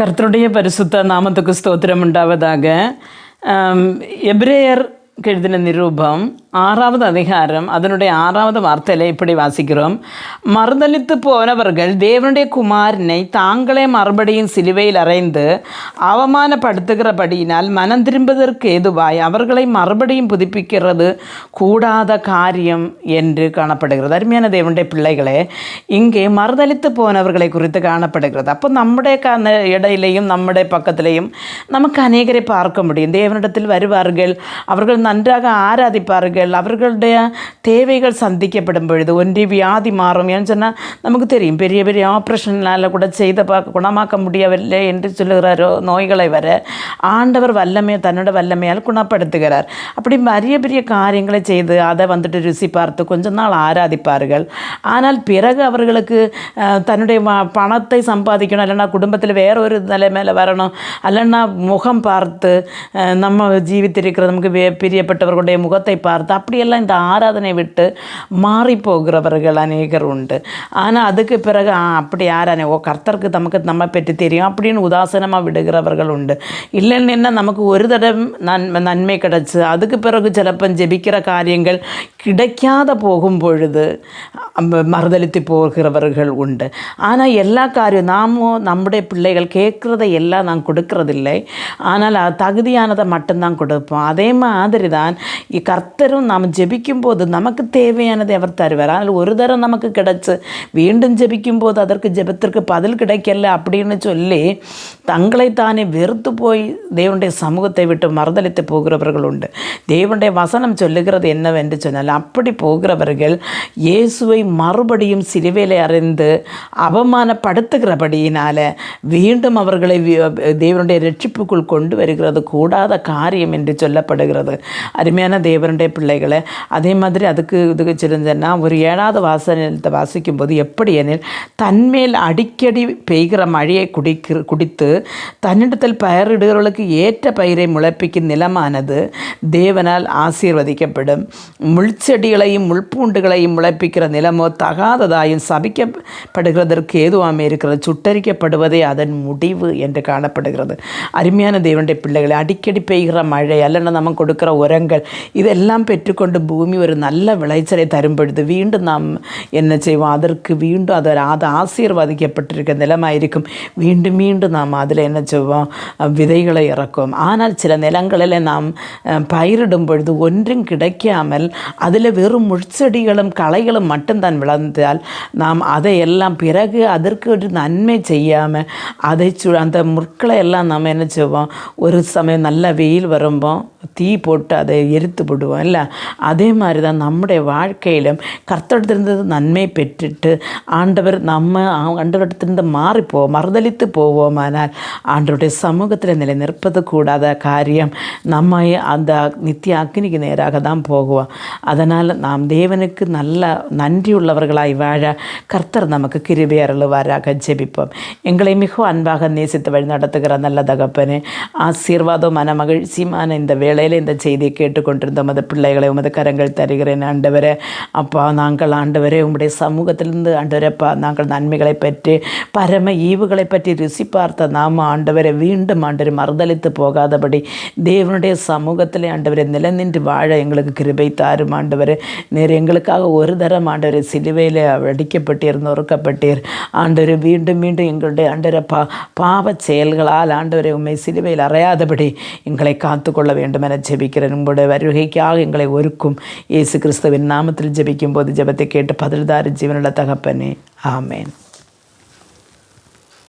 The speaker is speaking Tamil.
கர்த்தருடைய பரிசுத்த நாமத்துக்கு ஸ்தோத்திரம் உண்டாவதாக. எப்ரேயர் எபிரேயர் எழுதின நிரூபம் ஆறாவது அதிகாரம் அதனுடைய ஆறாவது வார்த்தையில் இப்படி வாசிக்கிறோம் மறுதளித்து போனவர்கள் தேவனுடைய குமாரனை தாங்களே மறுபடியும் சிலுவையில் அறைந்து அவமானப்படுத்துகிறபடியினால் மனம் திரும்புவதற்கு ஏதுவாய் அவர்களை மறுபடியும் புதுப்பிக்கிறது கூடாத காரியம் என்று காணப்படுகிறது அருமையான தேவனுடைய பிள்ளைகளே இங்கே மறுதளித்து போனவர்களை குறித்து காணப்படுகிறது அப்போ நம்முடைய க இடையிலையும் நம்முடைய பக்கத்திலையும் நமக்கு அநேகரை பார்க்க முடியும் தேவனிடத்தில் வருவார்கள் அவர்கள் நன்றாக ஆராதிப்பார்கள் அவர்களுடைய தேவைகள் சந்திக்கப்படும் பொழுது ஒன்றி வியாதி மாறும் ஏன்னு சொன்னால் நமக்கு தெரியும் பெரிய பெரிய ஆப்ரேஷனால் கூட செய்த பார்க்க குணமாக்க முடியவில்லை என்று சொல்லுகிறாரோ நோய்களை வர ஆண்டவர் வல்லமை தன்னோட வல்லமையால் குணப்படுத்துகிறார் அப்படி பெரிய பெரிய காரியங்களை செய்து அதை வந்துட்டு ருசி பார்த்து கொஞ்ச நாள் ஆராதிப்பார்கள் ஆனால் பிறகு அவர்களுக்கு தன்னுடைய பணத்தை சம்பாதிக்கணும் இல்லைன்னா குடும்பத்தில் வேற ஒரு நிலைமையில வரணும் அல்லைன்னா முகம் பார்த்து நம்ம ஜீவித்திருக்கிற நமக்கு பிரியப்பட்டவர்களுடைய முகத்தை பார்த்து அப்படியெல்லாம் இந்த ஆராதனை விட்டு மாறி போகிறவர்கள் அநேகர் உண்டு. ஆனால் அதுக்கு பிறகு ஆ, அப்படி ஆராதனை ஓ கர்த்தருக்கு நமக்கு நம்ம பற்றி தெரியும் அப்படின்னு உதாசனமாக விடுகிறவர்கள் உண்டு. இல்லைன்னு என்ன நமக்கு ஒரு தடம் நன் நன்மை கிடச்சி அதுக்கு பிறகு சிலப்பம் ஜெபிக்கிற காரியங்கள் கிடைக்காத போகும் பொழுது மறுதளித்து போகிறவர்கள் உண்டு. ஆனால் எல்லா காரியம் நாமும் நம்முடைய பிள்ளைகள் கேட்குறதை எல்லாம் நான் கொடுக்கறதில்லை. ஆனால் தகுதியானதை மட்டும்தான் கொடுப்போம். அதே மாதிரி தான் இ- கர்த்தரும் நாம் ஜெபிக்கும் போது நமக்கு தேவையானது அவர் தருவார் ஆனால் ஒரு தரம் நமக்கு கிடச்சி மீண்டும் ஜெபிக்கும் போது அதற்கு ஜெபத்திற்கு பதில் கிடைக்கல அப்படின்னு சொல்லி தங்களை தானே வெறுத்து போய் தேவனுடைய சமூகத்தை விட்டு மறுதளித்து போகிறவர்கள் உண்டு தேவனுடைய வசனம் சொல்லுகிறது என்னவென்று சொன்னால் அப்படி போகிறவர்கள் இயேசுவை மறுபடியும் சிலுவையில் அறிந்து அவமானப்படுத்துகிறபடியினால் மீண்டும் அவர்களை தேவனுடைய ரட்சிப்புக்குள் கொண்டு வருகிறது கூடாத காரியம் என்று சொல்லப்படுகிறது அருமையான தேவனுடைய பிள்ளை பிள்ளைகளை. அதே மாதிரி அதுக்கு இதுக்கு சிறந்தன்னா ஒரு ஏழாவது வாசனத்தை வாசிக்கும் போது எப்படி எனில் தன்மேல் அடிக்கடி பெய்கிற மழையை குடிக்க குடித்து தன்னிடத்தில் பயிரிடுகிறவர்களுக்கு ஏற்ற பயிரை முளைப்பிக்கும் நிலமானது தேவனால் ஆசீர்வதிக்கப்படும். முள்செடிகளையும் முள்பூண்டுகளையும் முளைப்பிக்கிற நிலமோ தகாததாயும் சபிக்கப்படுகிறதற்கு ஏதுவாமே இருக்கிறது. சுட்டரிக்கப்படுவதே அதன் முடிவு என்று காணப்படுகிறது. அருமையான தேவனுடைய பிள்ளைகளை அடிக்கடி பெய்கிற மழை அல்லனா நம்ம கொடுக்குற உரங்கள் இதெல்லாம் பெற்றுக்கொண்டு பூமி ஒரு நல்ல விளைச்சலை தரும் பொழுது மீண்டும் நாம் என்ன செய்வோம்? அதற்கு மீண்டும் அது அது ஆசீர்வதிக்கப்பட்டிருக்க நிலமாயிருக்கும். மீண்டும் மீண்டும் நாம் அதில் என்ன செய்வோம்? விதைகளை இறக்கும் ஆனால் சில நிலங்களில் நாம் பயிரிடும் பொழுது ஒன்றும் கிடைக்காமல் அதில் வெறும் முட்செடிகளும் களைகளும் மட்டும்தான் விளைந்தால் நாம் அதையெல்லாம் பிறகு அதற்கு ஒரு நன்மை செய்யாமல் அதை சு அந்த முற்களை எல்லாம் நாம் என்ன செய்வோம்? ஒரு சமயம் நல்ல வெயில் வரும்போது தீ போட்டு அதை எரித்து விடுவோம் இல்லை? அதே மாதிரி தான் நம்முடைய வாழ்க்கையிலும் கர்த்தடத்திலிருந்து நன்மை பெற்றுட்டு ஆண்டவர் நம்ம ஆண்டவரிடத்திலிருந்து மாறி போவோம் மறுதலித்து போவோமானால் ஆண்டவருடைய சமூகத்தில் நிலை நிற்பது கூடாத காரியம் நம்ம அந்த நித்திய அக்னிக்கு நேராக தான் போகுவோம் அதனால் நாம் தேவனுக்கு நல்ல நன்றியுள்ளவர்களாய் வாழ கர்த்தர் நமக்கு கிருபை அருளுவாராக ஜெபிப்போம். எங்களை மிகவும் அன்பாக நேசித்து வழி நடத்துகிற நல்ல தகப்பனே ஆசீர்வாதம் மன இந்த வேலை வேளையில் இந்த செய்தியை கேட்டுக்கொண்டிருந்த உமது பிள்ளைகளை உமது கரங்கள் தருகிறேன் ஆண்டவரே. அப்பா நாங்கள் ஆண்டவரே உங்களுடைய சமூகத்திலிருந்து ஆண்டவரப்பா நாங்கள் நன்மைகளை பற்றி பரம ஈவுகளை பற்றி ருசி பார்த்த நாம் ஆண்டவரை மீண்டும் ஆண்டவரை மறுதளித்து போகாதபடி தேவனுடைய சமூகத்தில் ஆண்டவரை நிலநின்று வாழ எங்களுக்கு கிருபை தாரும் ஆண்டவர். நேர் எங்களுக்காக ஒரு தரம் ஆண்டவரை சிலுவையில் அடிக்கப்பட்டீர் நொறுக்கப்பட்டீர் ஆண்டவர் மீண்டும் மீண்டும் எங்களுடைய ஆண்டவரை பா பாவ செயல்களால் ஆண்டவரை உண்மை சிலுவையில் அறையாதபடி எங்களை காத்துக்கொள்ள வேண்டும். என ஜெபிக்கிறேன் உங்களுடைய வருகைக்காக எங்களை ஒருக்கும் இயேசு கிறிஸ்துவின் நாமத்தில் ஜெபிக்கும் போது ஜெபத்தை கேட்டு பதில்தாரு ஜீவனுள்ள தகப்பனே. ஆமேன்.